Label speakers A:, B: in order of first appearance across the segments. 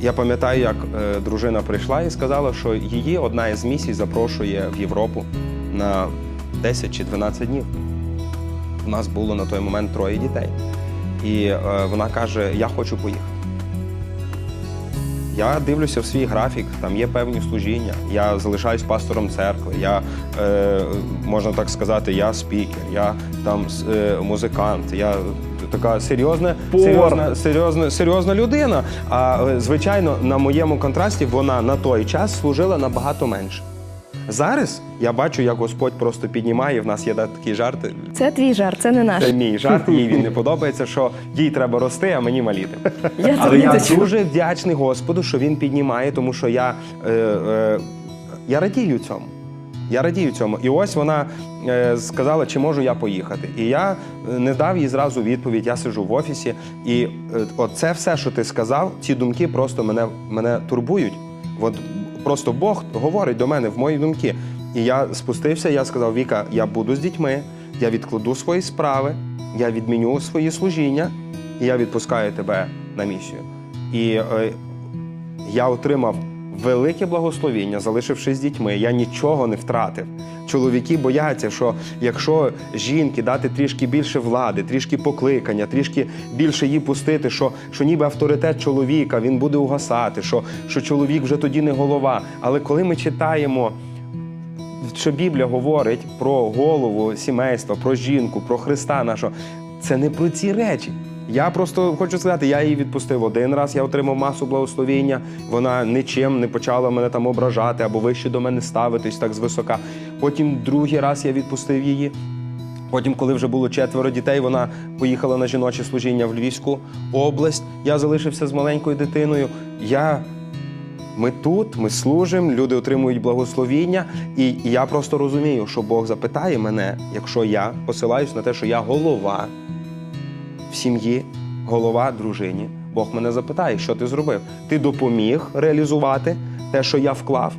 A: Я пам'ятаю, як е, дружина прийшла і сказала, що її одна із місій запрошує в Європу на 10 чи 12 днів. У нас було на той момент троє дітей. І е, вона каже: Я хочу поїхати. Я дивлюся в свій графік, там є певні служіння. Я залишаюсь пастором церкви. Я е, можна так сказати, я спікер, я там е, музикант. Я така серйозна, серйозна, серйозна, серйозна людина. А е, звичайно, на моєму контрасті вона на той час служила набагато менше. Зараз я бачу, як Господь просто піднімає. В нас є такі жарти.
B: Це твій жарт, це не наш.
A: Це мій жарт, їй він не подобається, що їй треба рости, а мені маліти.
B: Я
A: Але я дуже вдячний Господу, що він піднімає, тому що я, е, е, я радію цьому. Я радію цьому. І ось вона е, сказала, чи можу я поїхати. І я е, не дав їй зразу відповідь. Я сиджу в офісі, і е, от це все, що ти сказав, ці думки просто мене, мене турбують. От просто Бог говорить до мене в мої думки. І я спустився, я сказав: Віка, я буду з дітьми, я відкладу свої справи, я відміню свої служіння, і я відпускаю тебе на місію. І е, я отримав велике благословіння, залишившись з дітьми. Я нічого не втратив. Чоловіки бояться, що якщо жінки дати трішки більше влади, трішки покликання, трішки більше їй пустити, що, що ніби авторитет чоловіка він буде угасати, що, що чоловік вже тоді не голова. Але коли ми читаємо що Біблія говорить про голову сімейства, про жінку, про Христа нашого, це не про ці речі. Я просто хочу сказати, я її відпустив один раз, я отримав масу благословіння. Вона нічим не почала мене там ображати або вище до мене ставитись так звисока. Потім другий раз я відпустив її. Потім, коли вже було четверо дітей, вона поїхала на жіноче служіння в Львівську область. Я залишився з маленькою дитиною. Я ми тут, ми служимо, люди отримують благословіння, і і я просто розумію, що Бог запитає мене, якщо я посилаюсь на те, що я голова в сім'ї, голова дружині. Бог мене запитає, що ти зробив? Ти допоміг реалізувати те, що я вклав.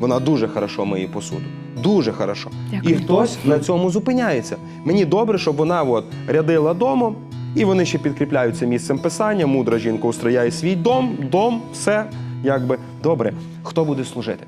A: Вона дуже хорошо миє посуду. Дуже хорошо.
B: Дякую.
A: І хтось на цьому зупиняється. Мені добре, щоб вона от рядила домом, і вони ще підкріпляються місцем писання. Мудра жінка устрояє свій дом, дом, все якби добре. Хто буде служити?